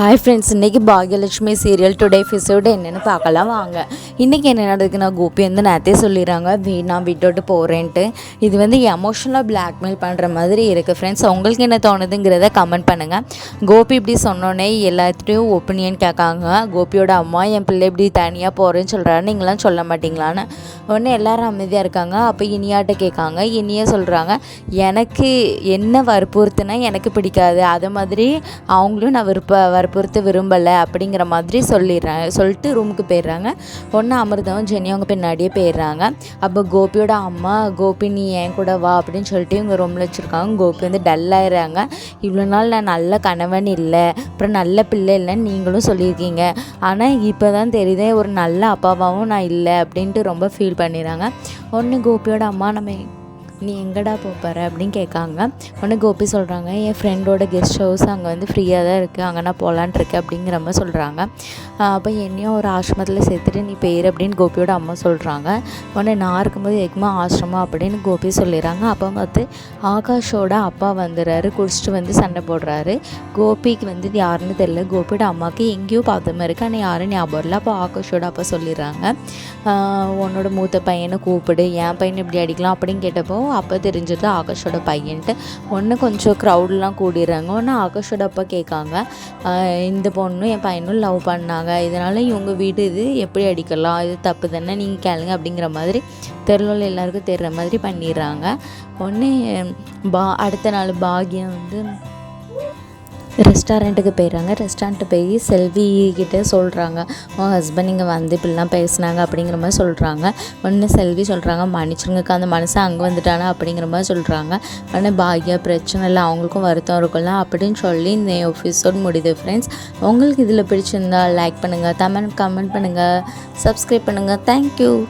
Hi friends இன்றைக்கி Bhagyalakshmi serial today episode என்னென்னு பார்க்கலாம் வாங்க. இன்றைக்கி என்ன நடக்குதுன்னா கோபி வந்து நேற்றே சொல்லிடுறாங்க வீணா விட்டுட்டு போகிறேன்ட்டு இது வந்து எமோஷனலாக பிளாக்மெயில் பண்ணுற மாதிரி இருக்குது ஃப்ரெண்ட்ஸ் உங்களுக்கு என்ன தோணுதுங்கிறத கமெண்ட் பண்ணுங்கள் கோபி இப்படி சொன்னோன்னே எல்லாத்துலேயும் ஒப்பீனியன் கேட்காங்க. கோபியோட அம்மா என் பிள்ளை இப்படி தனியாக போகிறேன்னு சொல்கிறாரு நீங்களாம் சொல்ல மாட்டீங்களான்னு. உடனே எல்லாரும் அமைதியாக இருக்காங்க. அப்போ இனியாட்ட கேட்காங்க. இனியே சொல்கிறாங்க எனக்கு என்ன வற்புறுத்துனா எனக்கு பிடிக்காது. அது மாதிரி அவங்களும் நான் விருப்ப பொறுத்து விரும்பலை அப்படிங்கிற மாதிரி சொல்லிடுறாங்க சொல்லிட்டு ரூமுக்கு போயிடுறாங்க. ஒன்று அமிர்தம் ஜெனி அவங்க பின்னாடியே போயிடுறாங்க. அப்போ கோபியோட அம்மா கோபி நீ என் கூட வா அப்படின்னு சொல்லிட்டு இவங்க ரூமில் வச்சுருக்காங்க. கோபி வந்து டல்லாயிடுறாங்க இவ்வளோ நாள் நான் நல்ல கணவன் இல்லை. அப்புறம் நல்ல பிள்ளை இல்லைன்னு நீங்களும் சொல்லியிருக்கீங்க. ஆனால் இப்போ தான் தெரியுது ஒரு நல்ல அப்பாவாகவும் நான் இல்லை அப்படின்ட்டு ரொம்ப ஃபீல் பண்ணிடுறாங்க. ஒன்று கோபியோட அம்மா நம்ம நீ எங்கடா போகிற அப்படின்னு கேட்காங்க. உடனே கோபி சொல்கிறாங்க என் ஃப்ரெண்டோட கெஸ்ட் ஹவுஸ் அங்கே வந்து ஃப்ரீயாக தான் இருக்குது அங்கே நான் போகலான் அப்படிங்கிற மாதிரி சொல்கிறாங்க அப்போ என்னையும் ஒரு ஆசிரமத்தில் சேர்த்துட்டு நீ பேர் அப்படின்னு கோபியோட அம்மா சொல்கிறாங்க உடனே நான் இருக்கும்போது எக்மா ஆசிரமம் அப்படின்னு கோபி சொல்லிடுறாங்க. அப்போ பார்த்து ஆகாஷோட அப்பா வந்துடுறாரு குடிச்சிட்டு வந்து சண்டை போடுறாரு. கோபிக்கு வந்து யாருன்னு தெரியல. கோபியோட அம்மாவுக்கு எங்கேயோ பார்த்த மாதிரி இருக்குது ஆனால் யாரும் ஞாபகம் இல்லை. அப்போ ஆகாஷோட அப்பா சொல்லிடுறாங்க. உன்னோட மூத்த பையனை கூப்பிடு என் பையனை இப்படி அடிக்கலாம் அப்படின்னு கேட்டப்போ அப்போ தெரிஞ்சது ஆகாஷோட பையன்ட்டு. ஒன்று கொஞ்சம் க்ரௌட்லாம் கூடிடுறாங்க. ஒன்று ஆகாஷோட அப்பா கேட்காங்க. இந்த பொண்ணும் என் பையனும் லவ் பண்ணாங்க. இதனால் இவங்க வீடு இது எப்படி அடிக்கலாம்? இது தப்பு தானே? நீங்கள் கேளுங்க. அப்படிங்கிற மாதிரி தெருவில் எல்லாருக்கும் தெரிகிற மாதிரி பண்ணிடுறாங்க. ஒன்று பா அடுத்த நாள் பாக்யம் வந்து ரெஸ்டாரண்ட்டுக்கு போயிடுறாங்க. ரெஸ்டாரண்ட்டு போய் செல்வி கிட்டே சொல்கிறாங்க உன் ஹஸ்பண்ட் இங்கே வந்து இப்படிலாம் பேசுனாங்க அப்படிங்கிற மாதிரி சொல்கிறாங்க ஒன்று செல்வி சொல்கிறாங்க மன்னிச்சிருங்கக்கா அந்த மனுஷன் அங்கே வந்துட்டானா அப்படிங்கிற மாதிரி சொல்கிறாங்க உடனே பாக்யா பிரச்சனை இல்லை அவங்களுக்கும் வருத்தம் இருக்கும்ல அப்படின்னு சொல்லி இந்த எபிசோட் முடியுது ஃப்ரெண்ட்ஸ் உங்களுக்கு இதில் பிடிச்சிருந்தா லைக் பண்ணுங்கள் தமிழ் கமெண்ட் பண்ணுங்கள் சப்ஸ்கிரைப் பண்ணுங்கள் தேங்க்யூ